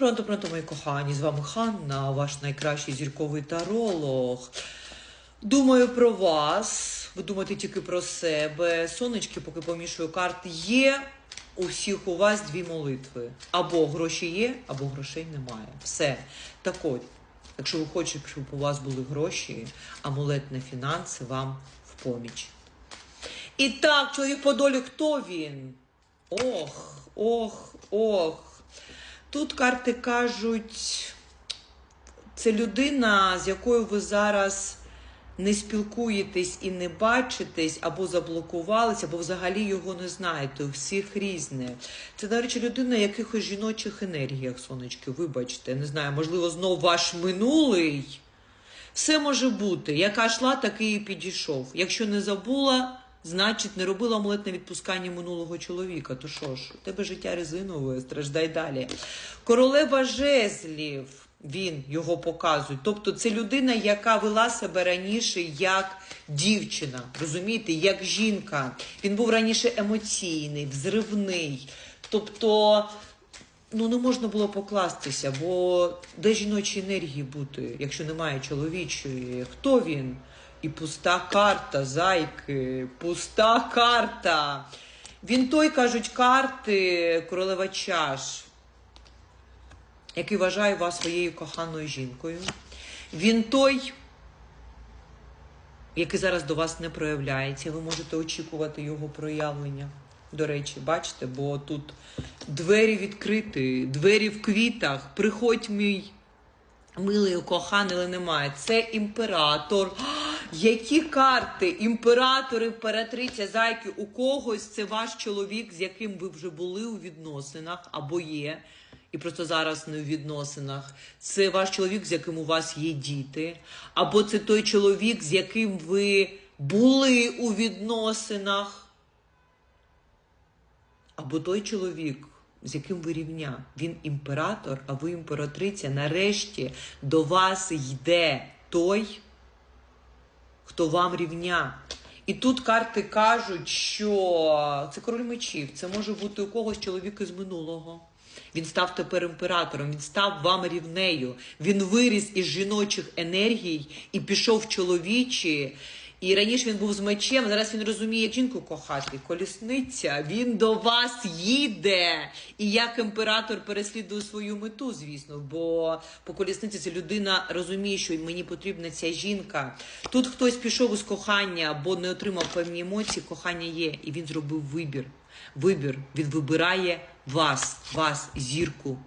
Пронто, пронто, мої кохані, з вами Ханна, ваш найкращий зірковий таролог. Думаю про вас. Ви думаєте тільки про себе. Сонечки, поки помішую карти, є. У всіх у вас дві молитви. Або гроші є, або грошей немає. Все. Так от, якщо ви хочете, щоб у вас були гроші, амулет на фінанси вам в поміч. І так, чоловік по долі, хто він? Ох, ох, ох. Тут карти кажуть, це людина, з якою ви зараз не спілкуєтесь і не бачитесь, або заблокувались, або взагалі його не знаєте. У всіх різне. Це, до речі, людина якихось жіночих енергіях, сонечки, вибачте, не знаю, можливо, знов ваш минулий. Все може бути. Яка йшла, такий і підійшов. Якщо не забула, значить не робила амулет на відпускання минулого чоловіка. То що ж, у тебе життя резинове, страждай далі. Королева жезлів, він його показує. Тобто це людина, яка вела себе раніше як дівчина, розумієте, як жінка. Він був раніше емоційний, взривний. Тобто ну не можна було покластися, бо де жіночі енергії бути, якщо немає чоловічої? Хто він? І пуста карта, зайки, пуста карта. Він той, кажуть, карти королева чаш, який вважає вас своєю коханою жінкою. Він той, який зараз до вас не проявляється. Ви можете очікувати його проявлення. До речі, бачите, бо тут двері відкриті, двері в квітах. Приходь мій милий коханий, але немає. Це імператор. Які карти? Імператор, імператриця, зайки. У когось це ваш чоловік, з яким ви вже були у відносинах або є. І просто зараз не в відносинах. Це ваш чоловік, з яким у вас є діти, або це той чоловік, з яким ви були у відносинах. Або той чоловік, з яким ви рівня, він імператор, а ви імператриця. Нарешті до вас йде той, хто вам рівня. І тут карти кажуть, що це король мечів, це може бути у когось чоловік із минулого. Він став тепер імператором, він став вам рівнею. Він виріс із жіночих енергій і пішов в чоловічі. І раніше він був з мечем, зараз він розуміє, як жінку кохати. Колісниця, він до вас їде. І як імператор переслідує свою мету, звісно. Бо по колісниці це людина розуміє, що мені потрібна ця жінка. Тут хтось пішов із кохання або не отримав певні емоції, кохання є, і він зробив вибір. Вибір. Він вибирає вас, вас, зірку,